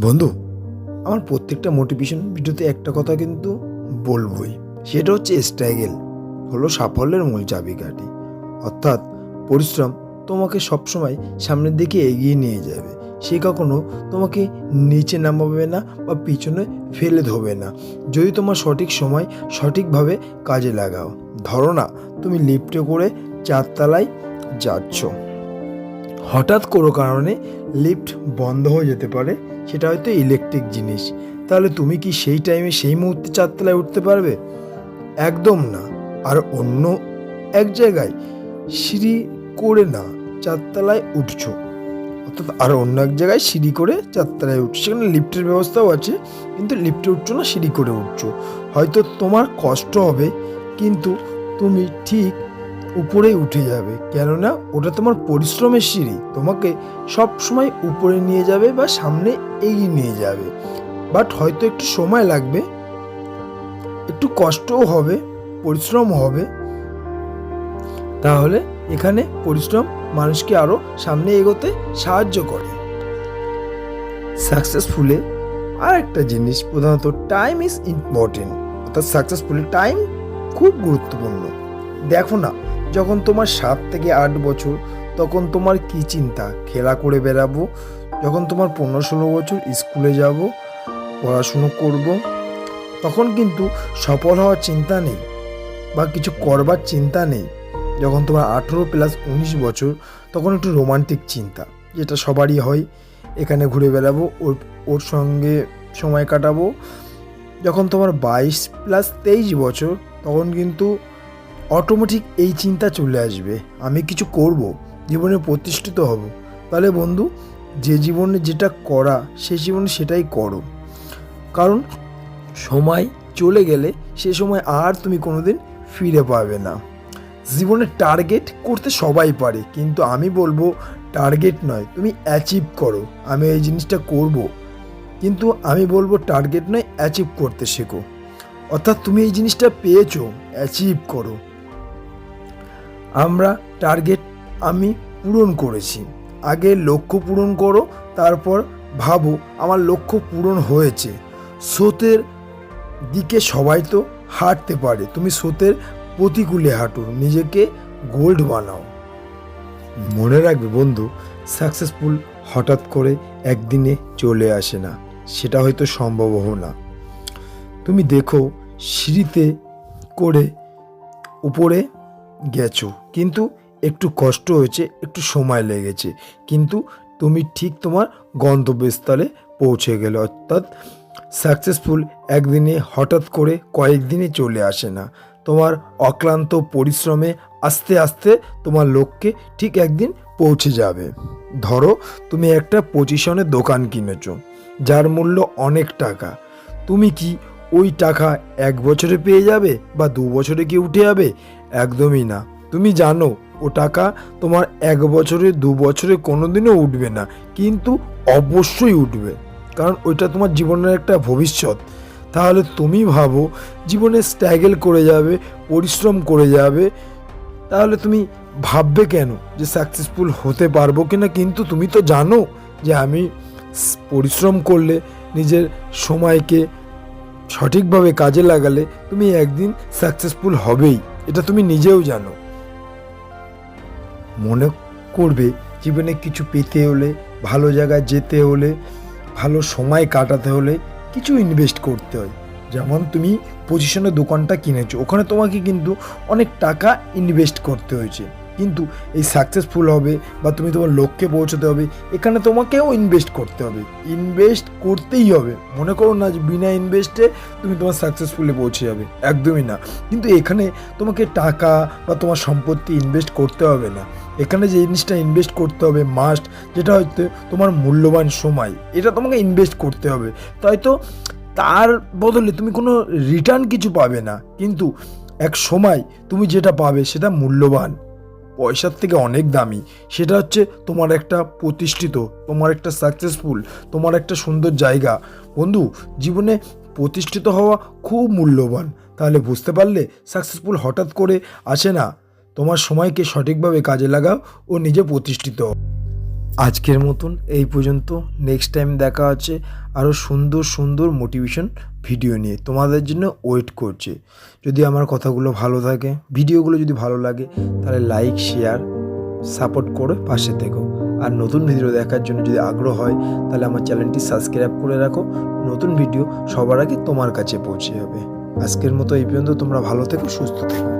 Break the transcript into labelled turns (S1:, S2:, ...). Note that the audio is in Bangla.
S1: বন্ধু, আমার প্রত্যেকটা মোটিভেশন ভিডিওতে একটা কথা কিন্তু বলবই। সেটা হচ্ছে স্ট্রাগেল হলো সাফল্যের মূল চাবিকাঠি। অর্থাৎ পরিশ্রম তোমাকে সবসময় সামনের দিকে এগিয়ে নিয়ে যাবে। সে কখনো তোমাকে নিচে নামাবে না বা পিছনে ফেলে ধোবে না। যদি তোমার সঠিক সময় সঠিকভাবে কাজে লাগাও, ধরো না তুমি লিফটে করে চারতলায় যাচ্ছ। হঠাৎ কোনো কারণে লিফট বন্ধ হয়ে যেতে পারে, সেটা হয়তো ইলেকট্রিক জিনিস। তাহলে তুমি কি সেই টাইমে সেই মুহূর্তে চারতলায় উঠতে পারবে? একদম না। আর অন্য এক জায়গায় সিঁড়ি করে না, চারতলায় উঠছো। অর্থাৎ আর অন্য এক জায়গায় সিঁড়ি করে চারতলায় উঠছো। সেখানে লিফটের ব্যবস্থাও আছে, কিন্তু লিফটে উঠছো না, সিঁড়ি করে উঠছো। হয়তো তোমার কষ্ট হবে, কিন্তু তুমি ঠিক উপরে উঠে যাবে। কেননা ওটা তোমার পরিশ্রমের সিঁড়ি। তোমাকে সব সময় উপরে নিয়ে যাবে বা সামনে এগিয়ে নিয়ে যাবে। বাট হয়তো একটু সময় লাগবে। একটু কষ্টও হবে পরিশ্রম হবে। তাহলে এখানে পরিশ্রম মানুষকে আরও সামনে এগোতে সাহায্য করে। সাকসেসফুলে আর একটা জিনিস, প্রধানত টাইম ইজ ইম্পর্টেন্ট অর্থাৎ সাকসেসফুলি টাইম খুব গুরুত্বপূর্ণ। দেখো না যখন তোমার সাত থেকে আট বছর, তখন তোমার কি চিন্তা? খেলা করে বেড়াবো? যখন তোমার পনেরো ষোলো বছর, স্কুলে যাব? পড়াশুনো করব? তখন কিন্তু সফল হওয়ার চিন্তা নেই বা কিছু করবার চিন্তা নেই। যখন তোমার আঠেরো প্লাস উনিশ বছর, তখন একটু রোমান্টিক চিন্তা, যেটা সবারই হয়। এখানে ঘুরে বেড়াবো, ওর ওর সঙ্গে সময় কাটাবো। যখন তোমার বাইশ প্লাস তেইশ বছর, তখন কিন্তু অটোমেটিক এই চিন্তা চলে আসবে। আমি কিছু করব, জীবনে প্রতিষ্ঠিত হব। তাহলে বন্ধু, যে জীবনে যেটা করা, সে জীবনে সেটাই করো। কারণ সময় চলে গেলে সে সময় আর তুমি কোনোদিন ফিরে পাবে না। জীবনে টার্গেট করতে সবাই পারে, কিন্তু আমি বলব টার্গেট নয়, তুমি অ্যাচিভ করো। আমি এই জিনিসটা করব, কিন্তু আমি বলব টার্গেট নয় অ্যাচিভ করতে শেখো। অর্থাৎ তুমি এই জিনিসটা পেয়েছ অ্যাচিভ করো। আমরা টার্গেট আমি পূরণ করেছি। আগে লক্ষ্য পূরণ করো, তারপর ভাবো আমার লক্ষ্য পূরণ হয়েছে। স্রোতের দিকে সবাই তো হাঁটতে পারে। তুমি স্রোতের প্রতিকূলে হাঁটো, নিজেকে গোল্ড বানাও। মনে রাখবে বন্ধু সাকসেসফুল হঠাৎ করে একদিনে চলে আসে না। সেটা হয়তো সম্ভব সম্ভবও না। তুমি দেখো সিঁড়িতে করে উপরে গেছো। কিন্তু একটু কষ্ট হয়েছে, একটু সময় লেগেছে। কিন্তু তুমি ঠিক তোমার গন্তব্যস্থলে পৌঁছে গেলে। অর্থাৎ সাকসেসফুল একদিনে হঠাৎ করে কয়েকদিনে চলে আসে না। তোমার অক্লান্ত পরিশ্রমে আস্তে আস্তে তোমার লক্ষ্যে ঠিক একদিন পৌঁছে যাবে। ধরো তুমি একটা পজিশনে দোকান কিনেছো, যার মূল্য অনেক টাকা। তুমি কি ওই টাকা এক বছরে পেয়ে যাবে বা দু বছরে কি উঠে যাবে? একদমই না। তুমি জানো, ও টাকা তোমার এক বছরে, দু বছরে কোনোদিনও উঠবে না। কিন্তু অবশ্যই উঠবে। কারণ ওইটা তোমার জীবনের একটা ভবিষ্যৎ। তাহলে তুমি ভাবো, জীবনে স্ট্রাগল করে যাবে, পরিশ্রম করে যাবে। তাহলে তুমি ভাববে কেন যে সাকসেসফুল হতে পারব কি না কিন্তু তুমি তো জানো যে আমি পরিশ্রম করলে নিজের সময়কে সঠিকভাবে কাজে লাগালে তুমি একদিন সাকসেসফুল হবেই। এটা তুমি নিজেও জানো। মনে করবে জীবনে কিছু পেতে হলে, ভালো জায়গায় যেতে হলে, ভালো সময় কাটাতে হলে কিছু ইনভেস্ট করতে হয়। যেমন তুমি পজিশনে দোকানটা কিনেছো, ওখানে তোমাকে কিন্তু অনেক টাকা ইনভেস্ট করতে হয়েছে। কিন্তু এই সাকসেসফুল হবে বা তুমি তোমার লক্ষ্যে পৌঁছতে হবে, এখানে তোমাকেও ইনভেস্ট করতে হবে। ইনভেস্ট করতেই হবে। মনে করো না যে বিনা ইনভেস্টে তুমি তোমার সাকসেসফুলে পৌঁছে যাবে। একদমই না। কিন্তু এখানে তোমাকে টাকা বা তোমার সম্পত্তি ইনভেস্ট করতে হবে না। এখানে যে জিনিসটা ইনভেস্ট করতে হবে মাস্ট যেটা হয়তো তোমার মূল্যবান সময়। এটা তোমাকে ইনভেস্ট করতে হবে। তাই তো তার বদলে তুমি কোনো রিটার্ন কিছু পাবে না। কিন্তু এক সময় তুমি যেটা পাবে সেটা মূল্যবান। পয়সার থেকে অনেক দামি। সেটা হচ্ছে তোমার একটা প্রতিষ্ঠিত, তোমার একটা সাকসেসফুল তোমার একটা সুন্দর জায়গা। বন্ধু, জীবনে প্রতিষ্ঠিত হওয়া খুব মূল্যবান। তাহলে বুঝতে পারলে সাকসেসফুল হঠাৎ করে আসে না। তোমার সময়কে সঠিকভাবে কাজে লাগাও ও নিজে প্রতিষ্ঠিত হও। আজকের মতন এই পর্যন্ত। নেক্সট টাইম দেখা হচ্ছে আরও সুন্দর সুন্দর মোটিভেশন ভিডিও নিয়ে। তোমাদের জন্য ওয়েট করছে। যদি আমার কথাগুলো ভালো থাকে ভিডিওগুলো যদি ভালো লাগে, তাহলে লাইক শেয়ার সাপোর্ট করে পাশে থেকো। আর নতুন ভিডিও দেখার জন্য যদি আগ্রহ হয়, তাহলে আমার চ্যানেলটি সাবস্ক্রাইব করে রাখো। নতুন ভিডিও সবার আগে তোমার কাছে পৌঁছে যাবে। আজকের মতো এই পর্যন্ত। তোমরা ভালো থেকো, সুস্থ থেকো।